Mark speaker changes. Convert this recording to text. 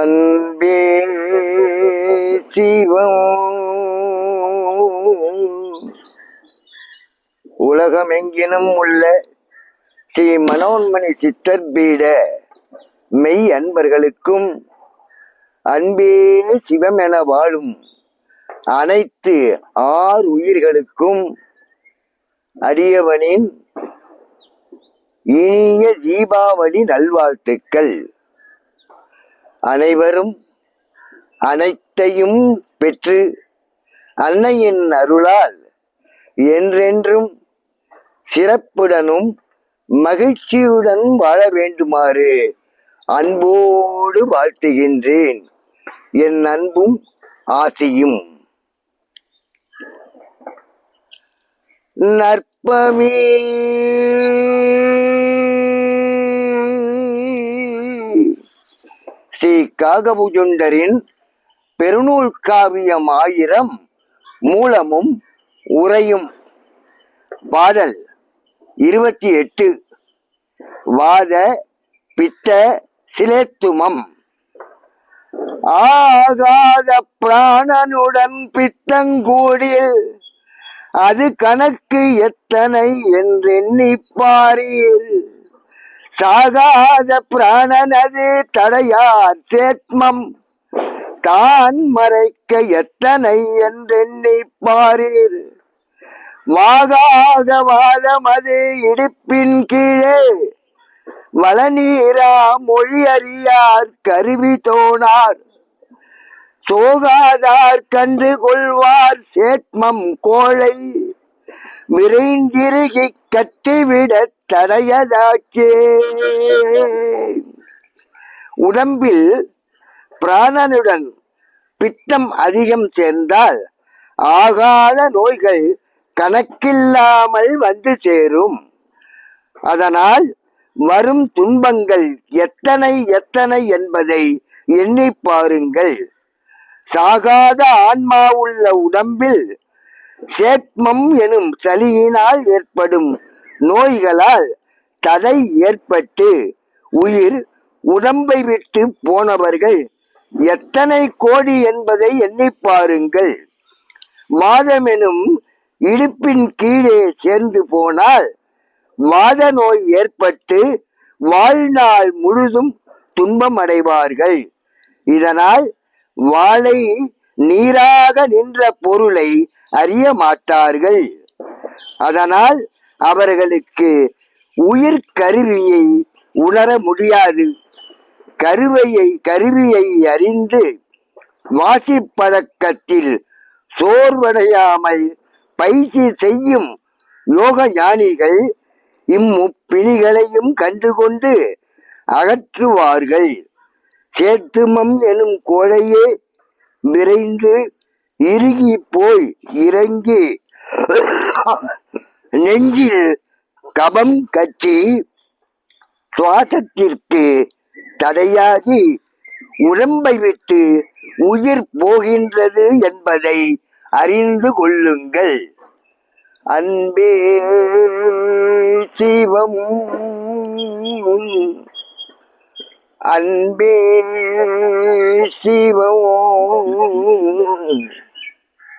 Speaker 1: அன்பே சிவம். உலகமெங்கினும் உள்ள ஸ்ரீ மனோன்மணி சித்தர் பீட. மெய் அன்பர்களுக்கும் அன்பே சிவம் என வாழும் அனைத்து ஆறு உயிர்களுக்கும் அடியவனின் இனிய தீபாவளி நல்வாழ்த்துக்கள். அனைவரும் அனைத்தையும் பெற்று அன்னையின் அருளால் என்றென்றும் சிறப்புடனும் மகிழ்ச்சியுடன் வாழ வேண்டுமாறு அன்போடு வாழ்த்துகின்றேன். என் அன்பும் ஆசையும். நற்பமே ஸ்ரீ காகபுஜுண்டரின் பெருநூல் காவியம் ஆயிரம் மூலமும் உரையும் பாடல் இருபத்தி எட்டு. வாத பித்த சிலேத்துமம். ஆகாத பிராணனுடன் பித்தங்கூடில் அது கணக்கு எத்தனை என்றெண்ணிப்பாரீர் சாகாத பிராணனது தடையார் சேத்மம். தான் மறைக்க எத்தனை என்றெண்ணிப்பாரீர் வாகாக வாதம் அது இடுப்பின் கீழே. வளநீரா மொழி அறியார் கருவி தோணார் சோகாதார் கண்டு கொள்வார் சேத்மம் கோழை. விரைந்திருகி கட்டிவிட தடையதாக்கே. உடம்பில் பிராணனுடன் பித்தம் அதிகம் சேர்ந்தால் ஆகாத நோய்கள் கணக்கில்லாமல் வந்து சேரும். அதனால் வரும் துன்பங்கள் எத்தனை எத்தனை என்பதை எண்ணி பாருங்கள். சாகாத ஆன்மா உள்ள உடம்பில் சேத்மம் எனும் சளியினால் ஏற்படும் நோய்களால் தடை ஏற்பட்டு உயிர் உடம்பை விட்டு போனவர்கள் எத்தனை கோடி என்பதை எண்ணி பாருங்கள். மாதம் எனும் இடுப்பின் கீழே சேர்ந்து போனால் வாத நோய் ஏற்பட்டு வாழ்நாள் முழுதும் துன்பம் அடைவார்கள் இதனால் வாழை நீராக நின்ற பொருளை அறிய மாட்டார்கள் அதனால் அவர்களுக்கு உயிர் கருவியை உணர முடியாது. கருவையை கருவியை அறிந்து வாசிப்பழக்கத்தில் சோர்வடையாமல் பயிற்சி செய்யும் யோக ஞானிகள் இம்முப்பிணிகளையும் கண்டுகொண்டு அகற்றுவார்கள். சேத்துமம் எனும் கோழையே விரைந்து இறுகி போய் இறங்கி நெஞ்சில் கபம் கட்டி சுவாசத்திற்கு தடையாகி உடம்பை விட்டு உயிர் போகின்றது என்பதை அறிந்து கொள்ளுங்கள். அன்பே சிவம். அன்பே சிவம்.